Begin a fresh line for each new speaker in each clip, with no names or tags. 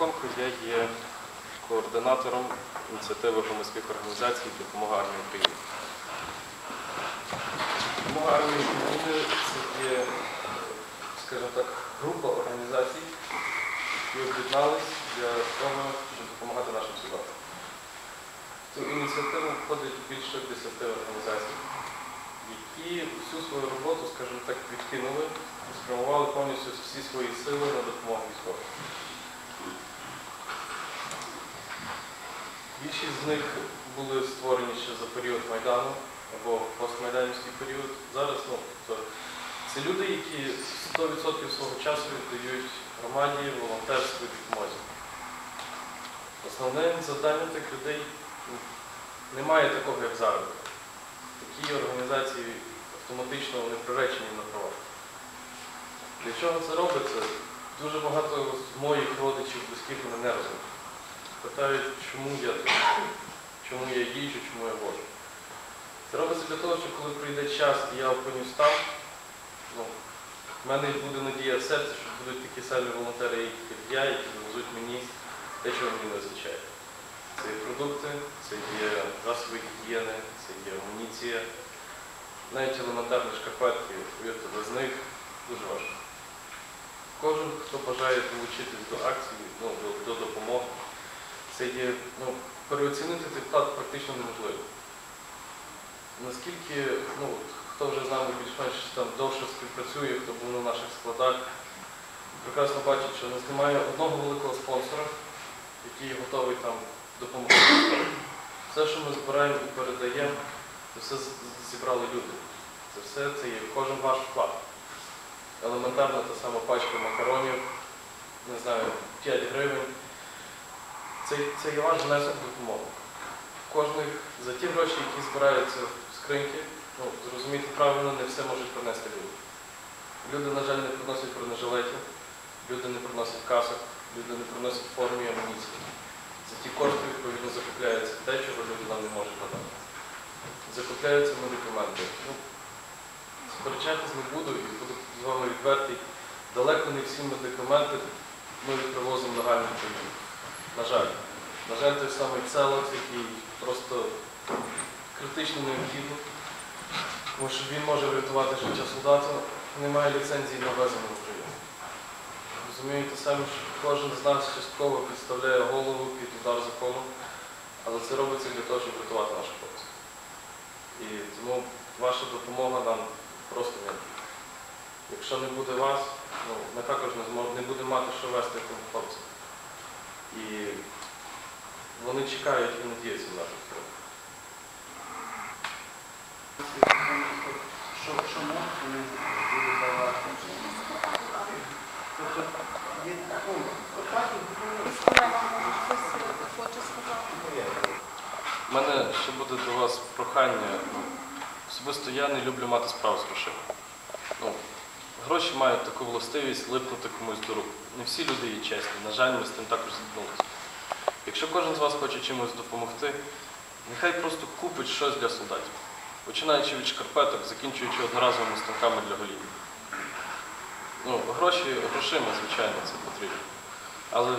Миконко, я є координатором ініціативи громадських організацій Допомога армії України. Допомога армії України це є, скажімо так, група організацій, які об'єднались для того, щоб допомагати нашим солдатам. Цю ініціативу входить більше 10 організацій, які всю свою роботу, скажімо так, відкинули спрямували повністю всі свої сили на допомогу військовим. Більшість з них були створені ще за період Майдану або постмайданівський період. Зараз ну, то це люди, які 100% свого часу віддають громаді, волонтерству і допомозі. Основним завданням тих людей немає такого, як заробіток. Такі організації автоматично вони приречені на права. Для чого це робиться? Дуже багато моїх родичів, близьких мене не розуміють. Питають, чому я тут, чому я їжджу, чому я воджу. Це робиться для того, щоб коли прийде час і я опинюсь там, ну, в мене буде надія в серці, що будуть такі самі волонтери, як я, які довезуть мені те, чого мені не вистачає. Це є продукти, це є засоби гігієни, це є амуніція, навіть елементарні шкарпетки, повірте, без них дуже важко. Кожен, хто бажає долучитись до акції, ну, до, до допомоги, це є, ну, переоцінити цей вклад практично неможливо. Наскільки, ну, хто вже з нами більш-менш там довше співпрацює, хто був на наших складах, прекрасно бачить, що у нас немає одного великого спонсора, який готовий там допомогти. Все, що ми збираємо і передаємо, це все зібрали люди. Це все це є кожен ваш вклад. Елементарна та сама пачка макаронів, не знаю, 5 гривень. Це, це є ваш внесок в допомогу. Кожних за ті гроші, які збираються в скриньки, ну, зрозумійте правильно, не все можуть принести люди. Люди, на жаль, не приносять бронежилетів, люди не приносять касок, люди не приносять форми і амуніції. За ті кошти, відповідно, закупляється те, чого люди нам не можуть надати. Закупляються медикаменти. Ну, сперечатись не буду і буду з вами відвертий. Далеко не всі медикаменти ми привозимо легальним чином. На жаль. На жаль, той самий целот, який просто критично необхідний, тому що він може врятувати життя солдата, немає ліцензії на ввезення в Україну. Розумієте самі, що кожен з нас частково підставляє голову під удар закону, але це робиться для того, щоб врятувати наших хлопців. І тому ваша допомога нам просто необхідна. Якщо не буде вас, ну, ми також не, зможемо, не будемо мати що вести тим хлопцям. І вони чекають і надіються на нашу?
Тобто,
сказати?
У мене ще буде до вас прохання. Особисто я не люблю мати справу з грошима. Гроші мають таку властивість липнути комусь до рук. Не всі люди є чесні. На жаль, ми з тим також зіткнулися. Якщо кожен з вас хоче чимось допомогти, нехай просто купить щось для солдатів. Починаючи від шкарпеток, закінчуючи одноразовими станками для голів. Ну, гроші грошима, звичайно, це потрібно. Але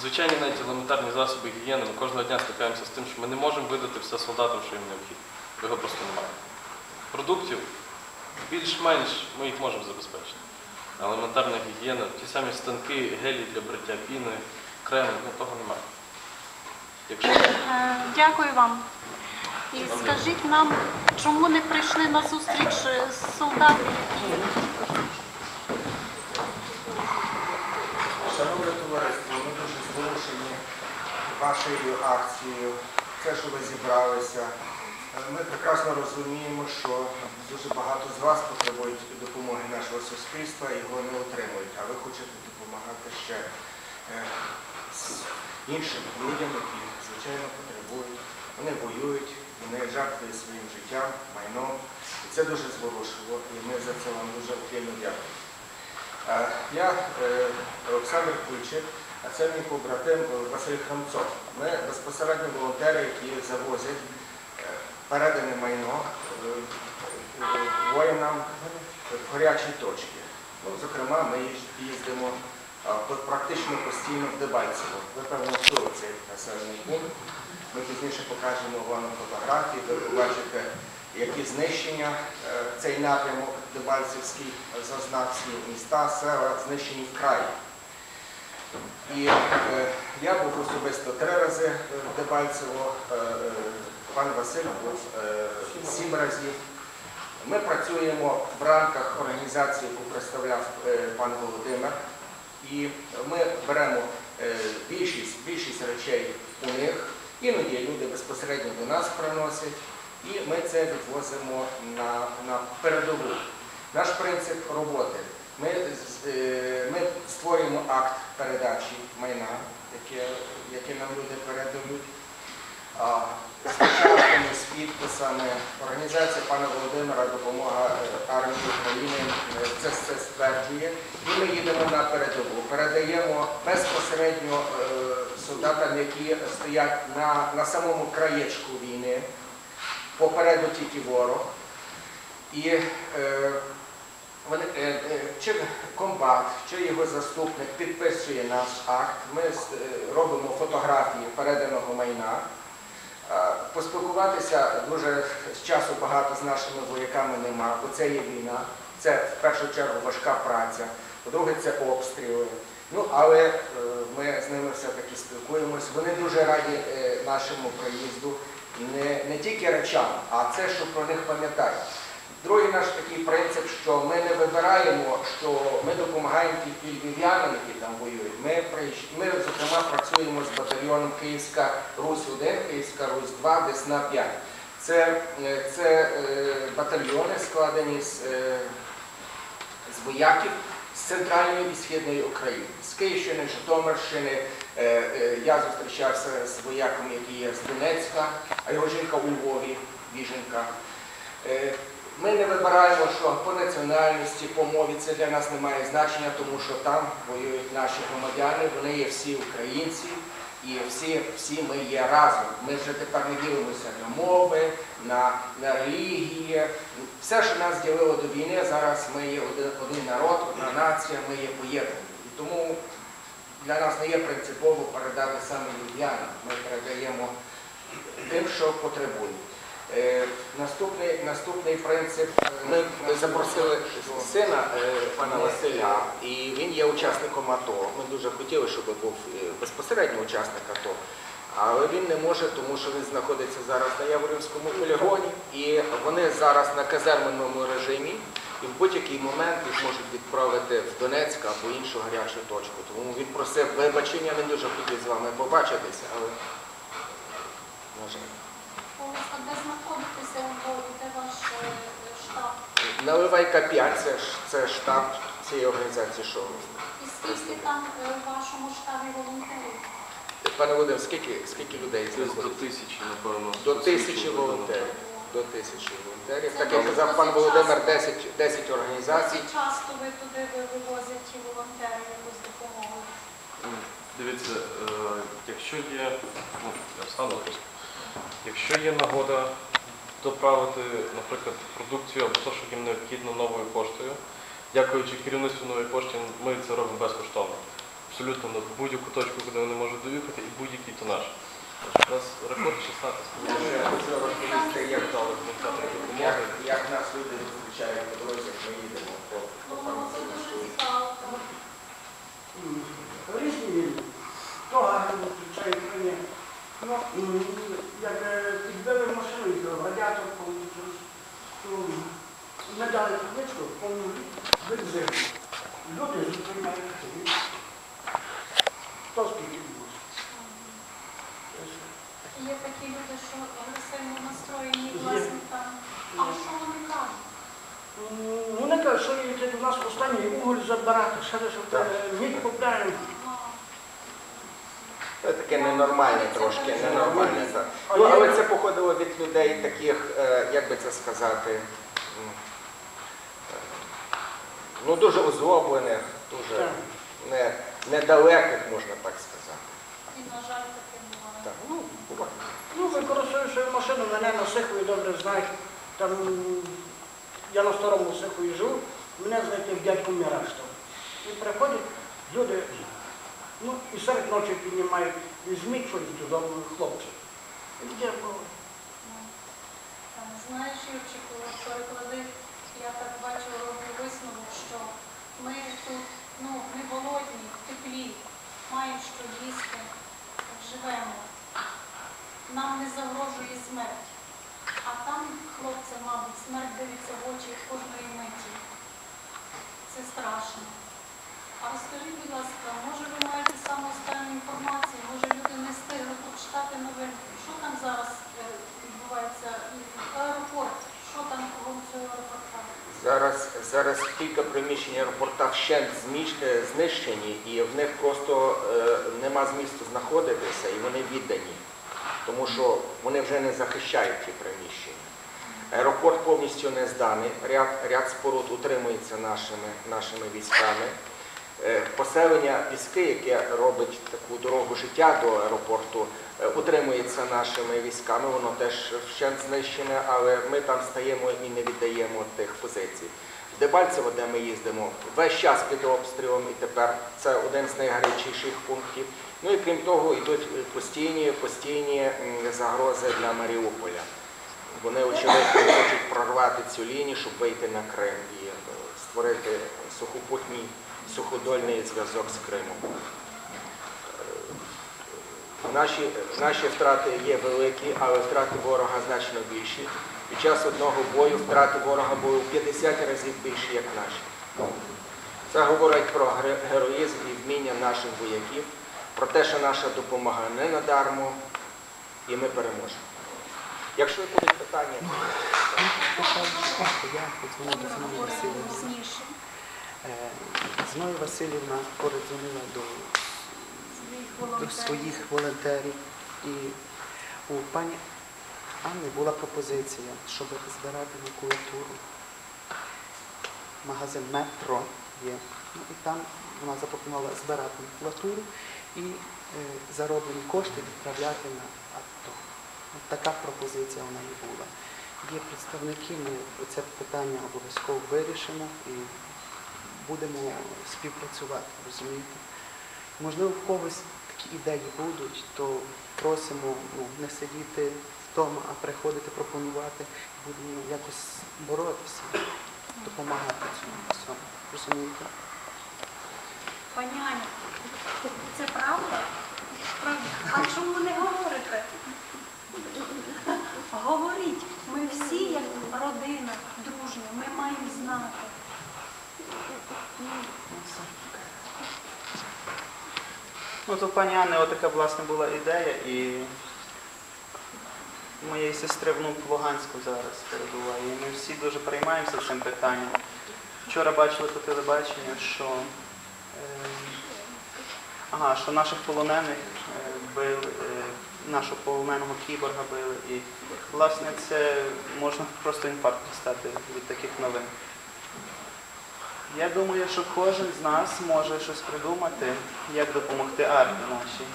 звичайні навіть елементарні засоби гігієни, ми кожного дня стикаємося з тим, що ми не можемо видати все солдатам, що їм необхідно. Його просто немає. Продуктів більш-менш ми їх можемо забезпечити. Елементарна гігієна, ті самі станки, гелі для бриття піни, креми, ну того немає. Якщо
Е, Дякую вам. І скажіть нам, чому не прийшли на зустріч е, солдати, які
Шановне товариство, ми дуже зворушені вашою акцією, те, що ви зібралися. Ми прекрасно розуміємо, що дуже багато з вас потребують допомоги нашого суспільства його не отримують. А ви хочете допомагати ще е, іншим людям, які звичайно потребують. Вони воюють, вони жертвують своїм життям, майном. І це дуже зворушливо, і ми за це вам дуже окремо дякуємо. Е, Я е, Олександр Кульчик, а це мій побратим Василь Храмцов. Ми безпосередньо волонтери, які завозять передане майно е, е, воїнам в гарячі точки. Ну, Зокрема, ми їздимо практично постійно в Дебальцево. Ви певно чули цей населений пункт. Ми пізніше покажемо вам фотографії, ви побачите, які знищення е, цей напрямок Дебальцевський зазнав всі міста, села, знищені вкрай. І я був особисто три рази в Дебальцево, пан Василь був е, сім разів. Ми працюємо в рамках організації, яку представляв е, пан Володимир, і ми беремо е, більшість, більшість речей у них. Іноді люди безпосередньо до нас приносять, і ми це відвозимо на, на передову. Наш принцип роботи. Ми, ми створюємо акт передачі майна, яке, яке нам люди передають. Печатками, з підписами. Організація пана Володимира Допомога е, армії України е, це все стверджує. І ми їдемо на передову. Передаємо безпосередньо е, солдатам, які стоять на, на самому краєчку війни. Попереду тільки ворог. І е, вони, е, чи комбат, чи його заступник підписує наш акт. Ми робимо фотографії переданого майна. Поспілкуватися дуже з часу багато з нашими вояками нема, бо це є війна. Це в першу чергу важка праця. По-друге, це обстріли. Ну, але е, ми з ними все-таки спілкуємось. Вони дуже раді е, нашому приїзду не, не тільки речам, а це, що про них пам'ятають. Другий наш такий принцип, що ми не вибираємо, що ми допомагаємо тільки львів'янам, які там воюють. Ми, ми зокрема, працюємо з батальйоном Київська Русь-1, Київська Русь-2, Десна 5. Це, е, це е, батальйони, складені з, е, з вояків з центральної і східної України, з Київщини, Житомирщини. Я зустрічався з вояком, який є з Донецька, а його жінка у Львові, біженка. Ми не вибираємо, що по національності, по мові це для нас не має значення, тому що там воюють наші громадяни, вони є всі українці і всі, всі ми є разом. Ми вже тепер не ділимося на мови, на, на релігії. Все, що нас ділило до війни, зараз ми є один, один народ, одна нація, ми є поєднані. Тому для нас не є принципово передати саме львів'янам. Ми передаємо тим, що потребують. Е, Наступний, наступний принцип. е,
Ми запросили сина е, пана Василя, і він є учасником АТО. Ми дуже хотіли, щоб був безпосередньо учасник АТО. Але він не може, тому що він знаходиться зараз на Яворівському полігоні, і вони зараз на казарменому режимі, і в будь-який момент їх можуть відправити в Донецьк або іншу гарячу точку. Тому він просив вибачення, він дуже хотів з вами побачитися, але на жаль.
Де знаходитеся у Львові? Де ваш е, штаб?
Наливайка 5 це, це штаб цієї організації шоу.
І скільки там е, в вашому штабі волонтерів?
Пане Володимир, скільки, скільки людей
Десь до
знаходиться?
тисячі, напевно.
До тисячі волонтерів. До тисячі волонтерів. Так як казав пан Володимир, 10, 10 організацій.
Досить часто ви туди ви вивозять ті волонтери якусь допомогу.
Дивіться, е, якщо є, ну, я встану просто. Якщо є нагода доправити, наприклад, продукцію або те, що їм необхідно новою поштою, дякуючи керівництву нової пошти, ми це робимо безкоштовно. Абсолютно на будь-яку точку, куди вони можуть доїхати, і будь-який тонаж. У нас рекорд 16
Я хочу розповісти, як,
дали допомоги.
як нас люди зустрічають по дорозі, як ми їдемо по,
Ну, цікаво.
Різні то гарно зустрічають мене. Ну, як е, підбили машину, то радіатор не дали табличку, повну бензин. Люди зупиняють собі. Хто скільки буде?
Є такі люди, що агресивно настроєні, власне там. А що вони кажуть?
Вони кажуть, що йдете до нас останній уголь забирати, ще лише
Так.
мідь купляємо.
Це таке ненормальне трошки, ненормальне. так. Ну, але це походило від людей таких, е, як би це сказати, е, ну дуже озлоблених, дуже не, недалеких, можна так сказати.
І, на жаль, таке буває.
Так, ну, буває.
Ну, використовую свою машину, мене на Сихові добре знають. Там я на старому Сихові живу, мене знайти дядько Міраштов. І приходять, Люди, ну, і серед ночі піднімають, візьміть щось додому, хлопці. Де було?
Знаєш, Юрчику, переклади, я так бачу, роблю висновок, що ми тут ну, не голодні, теплі, маємо що їсти, живемо. Нам не загрожує смерть. А там, хлопці, мабуть, смерть дивиться в очі кожної миті. Це страшно. А розкажіть, будь ласка, може ви маєте саме останню інформацію, може люди не встигли прочитати новин, що там зараз е, відбувається? Аеропорт, що там цього аеропорта?
Зараз, зараз кілька приміщень аеропорта зміщ- е, знищені, і в них просто е, нема змісту знаходитися, і вони віддані, тому що вони вже не захищають ті приміщення. Аеропорт повністю не зданий, ряд, ряд споруд утримується нашими, нашими військами. Е, Поселення Піски, яке робить таку дорогу життя до аеропорту, е, утримується нашими військами, воно теж вщент знищене, але ми там стаємо і не віддаємо тих позицій. Дебальцево, де ми їздимо, весь час під обстрілом, і тепер це один з найгарячіших пунктів. Ну і крім того, йдуть постійні, постійні загрози для Маріуполя. Вони, очевидно, хочуть прорвати цю лінію, щоб вийти на Крим і е, створити сухопутній, суходольний зв'язок з Кримом. Е, Наші, наші втрати є великі, але втрати ворога значно більші. Під час одного бою втрати ворога були в 50 разів більші, як наші. Це говорить про героїзм і вміння наших вояків, про те, що наша допомога не надармо, і ми переможемо. Якщо будуть питання,
Я Е, Зоя Васильівна передзвонила до, до своїх волонтерів. І у пані Анни була пропозиція, щоб збирати макулатуру. Магазин Метро є. Ну, і там вона запропонувала збирати макулатуру і е, зароблені кошти відправляти на АТО. От така пропозиція вона і була. Є представники, ми це питання обов'язково вирішимо і будемо співпрацювати, розумієте? Можливо, в когось такі ідеї будуть, то просимо ну, не сидіти вдома, а приходити, пропонувати, будемо якось боротися, допомагати цьому всьому. Розумієте?
Пані Аня, це правда? А чому не говорите? Говоріть, ми всі як родина, дружня, ми маємо знати.
Ну, то пані Анни, отака власне була ідея, і моєї сестри внук в Луганську зараз перебуває. І ми всі дуже переймаємося цим питанням. Вчора бачили по телебаченню, що, е, ага, що наших полонених е, били, е, нашого полоненого кіборга били. І, власне, це можна просто інфаркт стати від таких новин. Я думаю, що кожен з нас може щось придумати, як допомогти армії нашій.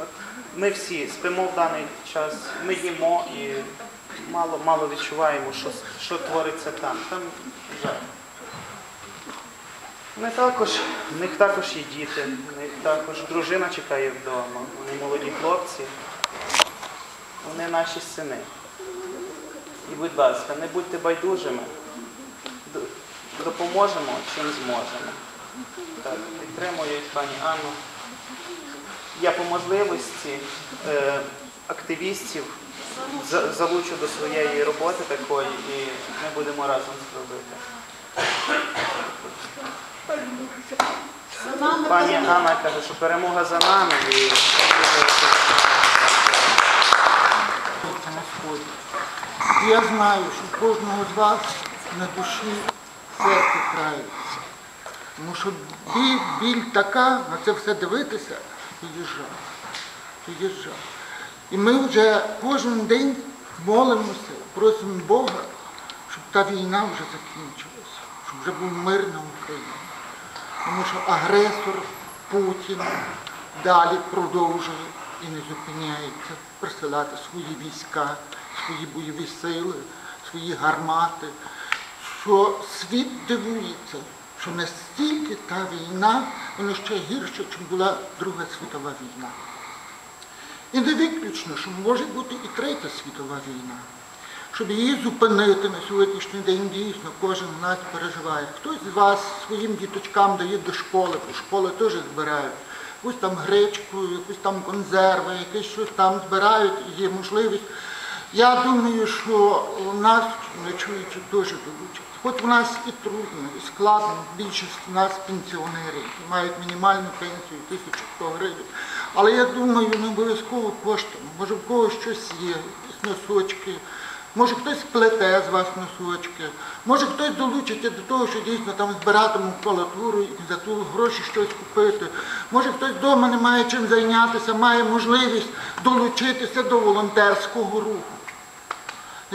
От ми всі спимо в даний час, ми їмо і мало, мало відчуваємо, що, що твориться там. Там жах. Вони також, в них також є діти, в них також дружина чекає вдома, вони молоді хлопці, вони наші сини. І, будь ласка, не будьте байдужими допоможемо чим зможемо. Так, підтримую пані Анну. Я по можливості е, активістів за- залучу до своєї роботи такої і ми будемо разом це робити.
За нами
Пані
перемога.
Анна каже, що перемога за нами. І
Я знаю, що кожного з вас на душі серце крається. Тому що біль, біль така, на це все дивитися, є жах. І ми вже кожен день молимося, просимо Бога, щоб та війна вже закінчилася, щоб вже був мир на Україні. Тому що агресор Путін далі продовжує і не зупиняється присилати свої війська, свої бойові сили, свої гармати, що світ дивується, що настільки та війна, вона ще гірша, ніж була Друга світова війна. І не виключно, що може бути і третя світова війна. Щоб її зупинити на сьогоднішній день, дійсно, кожен з нас переживає. Хтось з вас своїм діточкам дає до школи, бо школи теж збирають. Якусь там гречку, якусь там консерви, якесь щось там збирають, є можливість. Я думаю, що у нас чуючи дуже долучаться. Хоч у нас і трудно, і складно, більшість у нас пенсіонери, які мають мінімальну пенсію 1100 гривень. Але я думаю, не обов'язково коштом. Може в когось щось є, носочки, може хтось плете з вас носочки, може хтось долучиться до того, що дійсно там збирати макулатуру і за ту гроші щось купити. Може хтось вдома не має чим зайнятися, має можливість долучитися до волонтерського руху.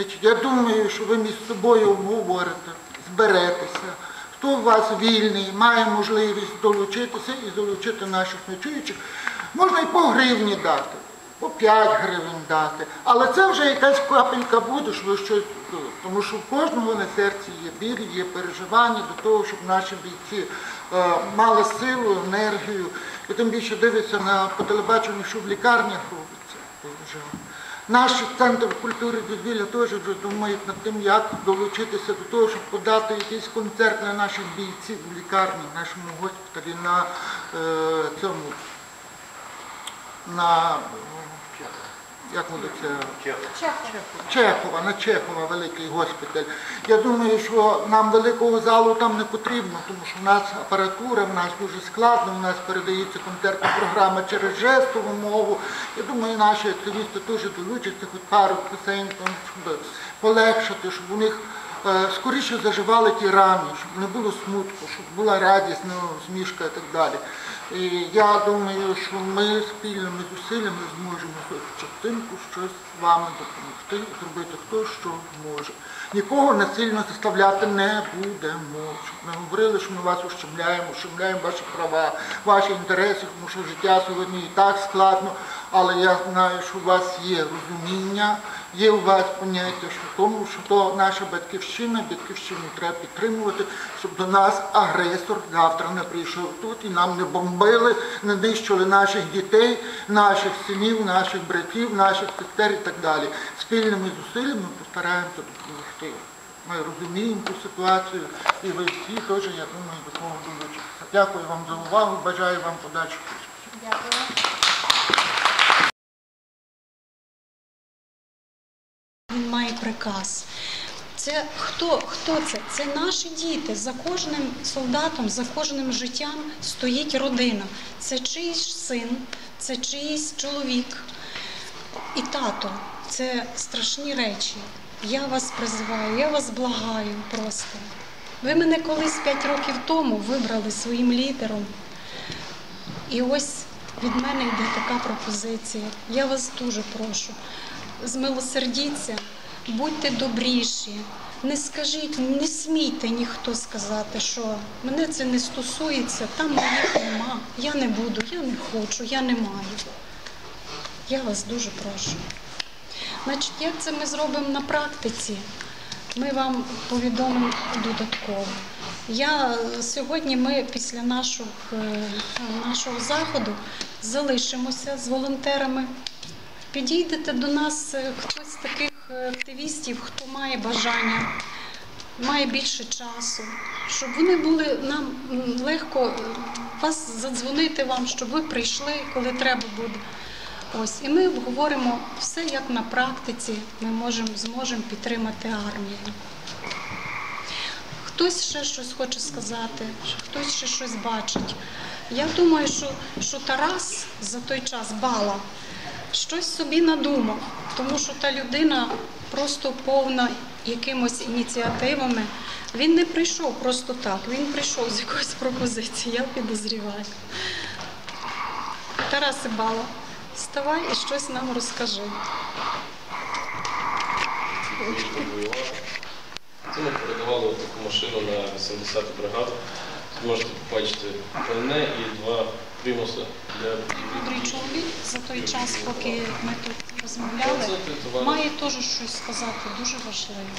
Значить, я думаю, що ви між собою обговорите, зберетеся. Хто у вас вільний, має можливість долучитися і залучити наших ночуючих. Можна і по гривні дати, по 5 гривень дати. Але це вже якась капелька буде, що ви щось. Тому що в кожного на серці є біль, є переживання до того, щоб наші бійці е, мали силу, енергію. І тим більше дивиться на по телебаченню, що в лікарнях робиться. Наш центр культури дозвілля теж думають над тим, як долучитися до того, щоб подати якийсь концерт для наших бійців в лікарні, в нашому госпіталі на е, цьому, на як?
Чехов.
Чехова, на Чехова, великий госпіталь. Я думаю, що нам великого залу там не потрібно, тому що в нас апаратура, в нас дуже складно, в нас передається концертна програма через жестову мову. Я думаю, наші активісти теж долучаться, хоч пару пісень, щоб полегшити, щоб у них е, скоріше заживали ті рани, щоб не було смутку, щоб була радість, ну, смішка і так далі. І я думаю, що ми спільними зусиллями зможемо хоч частинку щось з вами допомогти зробити хто що може. Нікого насильно заставляти не будемо. Ми говорили, що ми вас ущемляємо, ущемляємо ваші права, ваші інтереси, тому що життя сьогодні і так складно, але я знаю, що у вас є розуміння, є у вас поняття, що тому, що то наша батьківщина, батьківщину треба підтримувати, щоб до нас агресор завтра не прийшов тут і нам не бомбили, не нищили наших дітей, наших синів, наших братів, наших сестер і так далі. Спільними зусиллями постараємося допомогти. Ми розуміємо ту ситуацію, і ви всі теж, я думаю, до того долучитеся. Дякую вам за увагу, бажаю вам подальших.
Дякую.
Він має приказ. Це хто, хто це? Це наші діти. За кожним солдатом, за кожним життям стоїть родина. Це чийсь син, це чийсь чоловік і тато. Це страшні речі. Я вас призиваю, я вас благаю просто. Ви мене колись 5 років тому вибрали своїм лідером. І ось від мене йде така пропозиція. Я вас дуже прошу. Змилосердіться, будьте добріші. Не скажіть, не смійте ніхто сказати, що мене це не стосується, там моїх нема. Я не буду, я не хочу, я не маю. Я вас дуже прошу. Значить, як це ми зробимо на практиці? Ми вам повідомимо додатково. Я сьогодні ми після нашого, е, нашого заходу залишимося з волонтерами. Підійдете до нас е, хтось з таких е, активістів, хто має бажання, має більше часу, щоб вони були нам легко е, вас задзвонити вам, щоб ви прийшли, коли треба буде. Ось, і ми обговоримо все, як на практиці ми можемо, зможемо підтримати армію. Хтось ще щось хоче сказати, хтось ще щось бачить. Я думаю, що, що Тарас за той час бала щось собі надумав, тому що та людина просто повна якимось ініціативами. Він не прийшов просто так, він прийшов з якоюсь пропозицією, я підозріваю. Тараси Бала, вставай і щось нам розкажи.
Це ми передавали таку машину на 80-ту бригаду. Можете побачити мене і два примуси для
чоловік за той час, поки ми тут розмовляли, має теж щось сказати дуже важливе.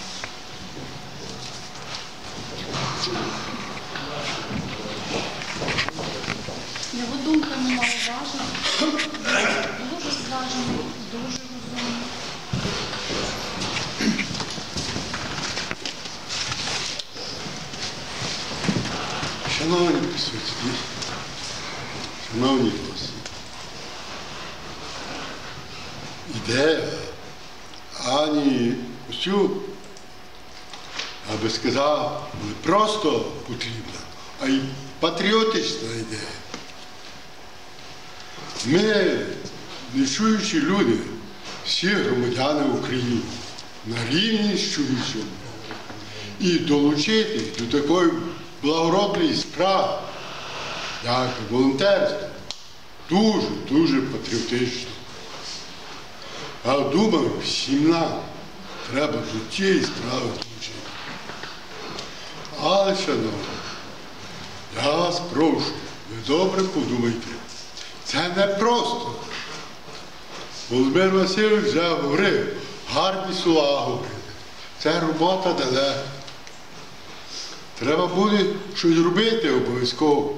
Його думка немаловажна, дуже зважений, дуже розумний.
Шановні присутні, шановні гості, ідея Ані Костюк, я би сказав, не просто потрібна, а й патріотична ідея. Ми, нечуючі люди, всі громадяни України, на рівні з чуючими і долучити до такої благородної справи, як волонтерство, дуже, дуже патріотично. А думаю, всім нам треба до цієї справи долучити. Але, шановні, я вас прошу, ви добре подумайте, це не просто. Володимир Васильович вже говорив, гарні слова говорили. Це робота далека. Треба буде щось робити обов'язково,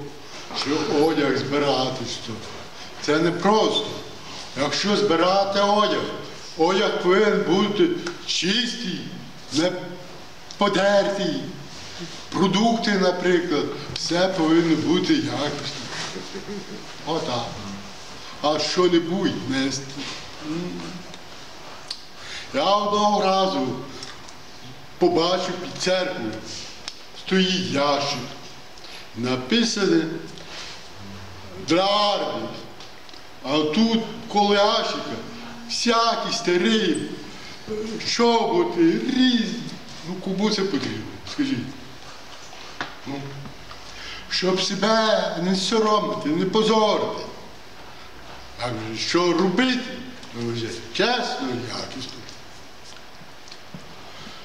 що одяг збирати. Що. Це не просто. Якщо збирати одяг, одяг повинен бути чистий, не подертий. Продукти, наприклад, все повинно бути якісне. Отак. А що-небудь нести. Я одного разу побачив під церквою, стоїть ящик, написане для армії. А тут коло ящика всякі старі чоботи, різні. Ну кому це потрібно? Скажіть. Ну, щоб себе не соромити, не позорити. А що робити? Ну, вже чесно, якісно.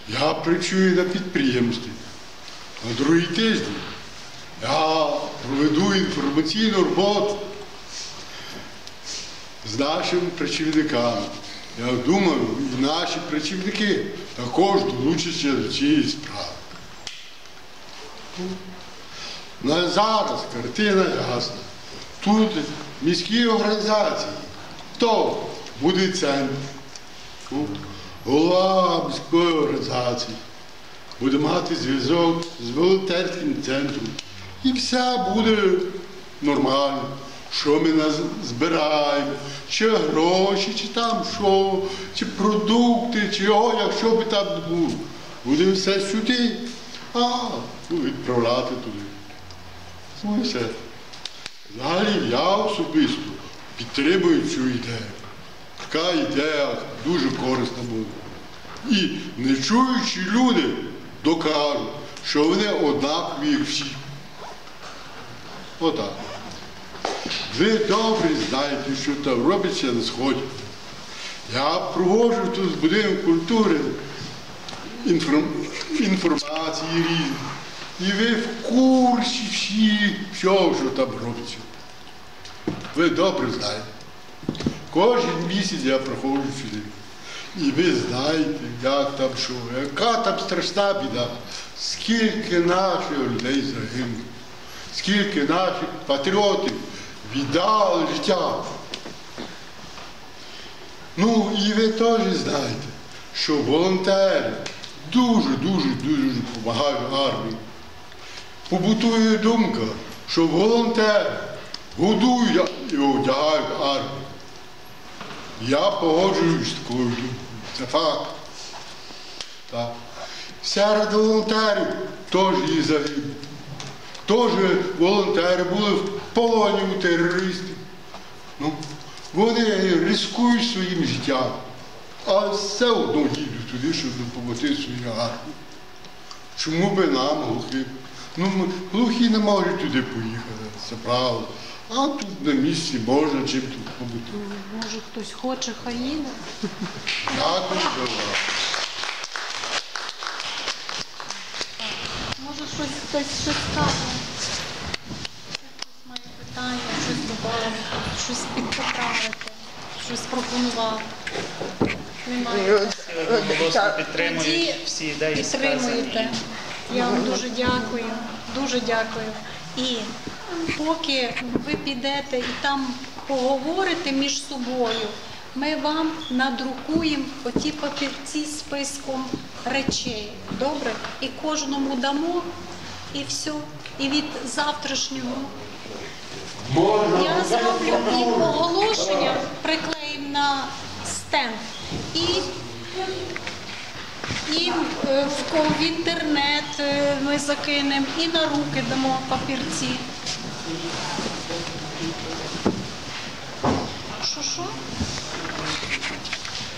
Я працюю на підприємстві. На другий тиждень я проведу інформаційну роботу з нашими працівниками. Я думаю, і наші працівники також долучаться до цієї справи. На зараз картина ясна. Тут міські організації. Хто буде центр? Ну, Голова міської організації буде мати зв'язок з волонтерським центром. І все буде нормально. Що ми збираємо, чи гроші, чи там що, чи продукти, чи одяг, що би там не було. Будемо все сюди, а ну, відправляти туди. Ну і все. Взагалі я особисто підтримую цю ідею. Така ідея дуже корисна була. І нечуючі люди докажуть, що вони однакові всі. Отак. Ви добре знаєте, що там робиться на сході. Я проводжу тут з будинку культури інформ- інформації різні. І ви в курсі всі, всього, що там робиться. Ви добре знаєте. Кожен місяць я проходжу сюди. І ви знаєте, як там що, яка там страшна біда, скільки наших людей загинуло, скільки наших патріотів віддали життя. Ну і ви теж знаєте, що волонтери дуже-дуже дуже допомагають армії. Побутує думка, що волонтери годують і одягають армію. Я погоджуюсь з такою думкою. Це факт. Так. Серед волонтерів теж є загиблі. Теж волонтери були в полоні у терористів. Ну, вони ризикують своїм життям, а все одно їдуть туди, щоб допомогти своїй армії. Чому би нам глухим? Ну, глухі не можуть туди поїхати, це правда. А тут на місці можна чим тут побути.
Може, хтось хоче, хай їде.
Дякую за
щось хтось щось скаже. Хтось має питання, щось додати, щось підпоправити, щось пропонувати. Немає.
Голосно підтримують
Тоді
всі ідеї.
Підтримуєте. Я вам дуже дякую. Дуже дякую. І поки ви підете і там поговорите між собою, ми вам надрукуємо оті папірці з списком речей. Добре? І кожному дамо, і все. І від завтрашнього я зроблю і оголошення, приклеїмо на стенд. І і е, в, інтернет е, ми закинемо, і на руки дамо папірці. Що що?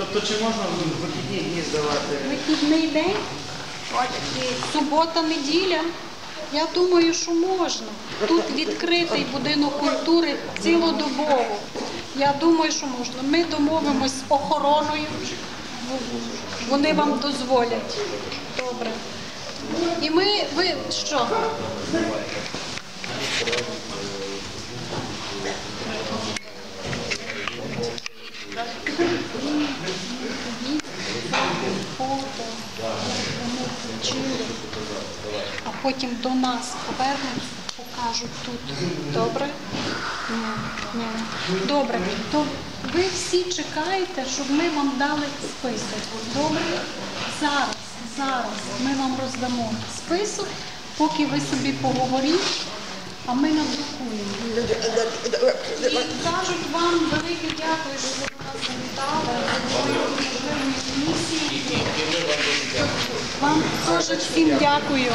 Тобто чи можна вихідні дні здавати?
Вихідний день? Субота, неділя. Я думаю, що можна. Тут відкритий будинок культури цілодобово. Я думаю, що можна. Ми домовимось з охороною. Вони вам дозволять. Добре. І ми, ви що? А потім до нас повернуть, покажуть тут. Добре? Ні, ні. Добре. То ви всі чекаєте, щоб ми вам дали список. Добре? Зараз, зараз ми вам роздамо список, поки ви собі поговоріть, а ми надрукуємо. І кажуть вам велике дякую, що ви Вам теж всім дякую.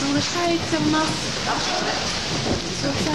Залишається в нас оце.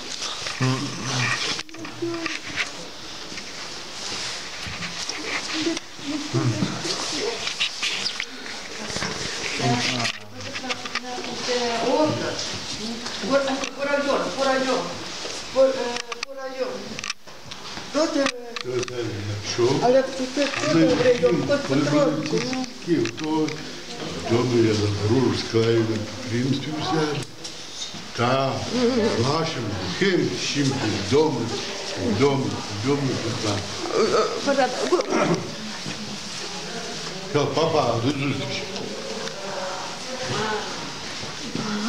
по району, по, е, по району. Проти,
Що?
але це
Ми
добре, йдемо, хоч
коли
потрошку.
будемо кусків, то добре я заберу, розклею на підприємстві все. Та вашим глухим, чим вдома, вдома, вдома, вдома. Все, папа, до зустрічі.